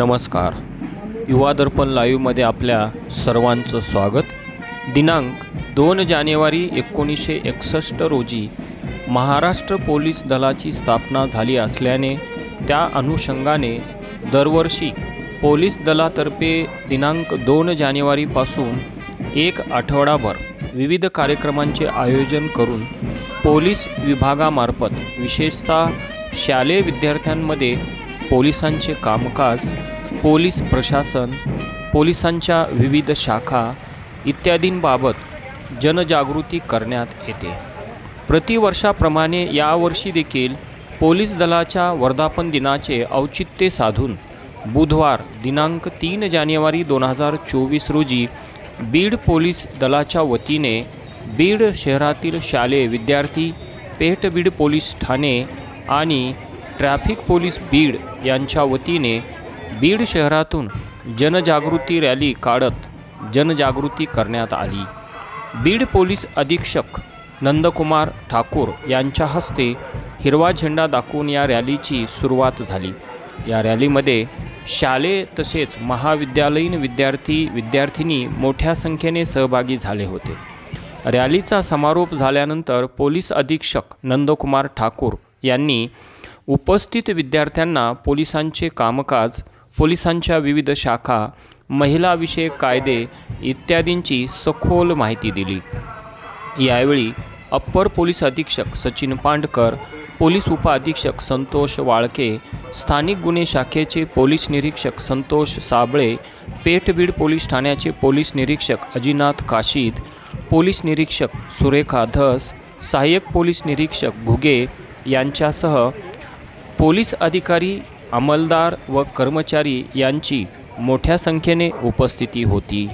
नमस्कार. युवा दर्पण लाईव्हमध्ये आपल्या सर्वांचं स्वागत. दिनांक दोन जानेवारी एकोणीसशे एकसष्ट रोजी महाराष्ट्र पोलीस दलाची स्थापना झाली असल्याने त्या अनुषंगाने दरवर्षी पोलीस दलातर्फे दिनांक दोन जानेवारीपासून एक आठवडाभर विविध कार्यक्रमांचे आयोजन करून पोलीस विभागामार्फत विशेषतः शालेय विद्यार्थ्यांमध्ये पोलिसांचे कामकाज पोलीस प्रशासन पोलिसांच्या विविध शाखा इत्यादींबाबत जनजागृती करण्यात येते. प्रतिवर्षाप्रमाणे यावर्षी देखील पोलीस दलाच्या वर्धापन दिनाचे औचित्य साधून बुधवार दिनांक तीन जानेवारी दोन हजार चोवीस रोजी बीड पोलीस दलाच्या वतीने बीड शहरातील शालेय विद्यार्थी पेठ बीड पोलीस ठाणे आणि ट्रॅफिक पोलीस बीड यांच्या वतीने बीड शहरातून जनजागृती रॅली काढत जनजागृती करण्यात आली. बीड पोलीस अधीक्षक नंदकुमार ठाकूर यांच्या हस्ते हिरवा झेंडा दाखवून या रॅलीची सुरुवात झाली. या रॅलीमध्ये शालेय तसेच महाविद्यालयीन विद्यार्थी विद्यार्थिनी मोठ्या संख्येने सहभागी झाले होते. रॅलीचा समारोप झाल्यानंतर पोलीस अधीक्षक नंदकुमार ठाकूर यांनी उपस्थित विद्यार्थ्यांना पोलिसांचे कामकाज पोलिसांच्या विविध शाखा महिलाविषयक कायदे इत्यादींची सखोल माहिती दिली. यावेळी अप्पर पोलीस अधीक्षक सचिन पांडकर पोलीस उपअधीक्षक संतोष वाळके स्थानिक गुन्हे शाखेचे पोलीस निरीक्षक संतोष साबळे पेठबीड पोलीस ठाण्याचे पोलीस निरीक्षक अजिनाथ काशीद पोलीस निरीक्षक सुरेखा धस सहाय्यक पोलीस निरीक्षक घुगे यांच्यासह पोलीस अधिकारी अंमलदार व कर्मचारी यांची मोठ्या संख्येने उपस्थिती होती.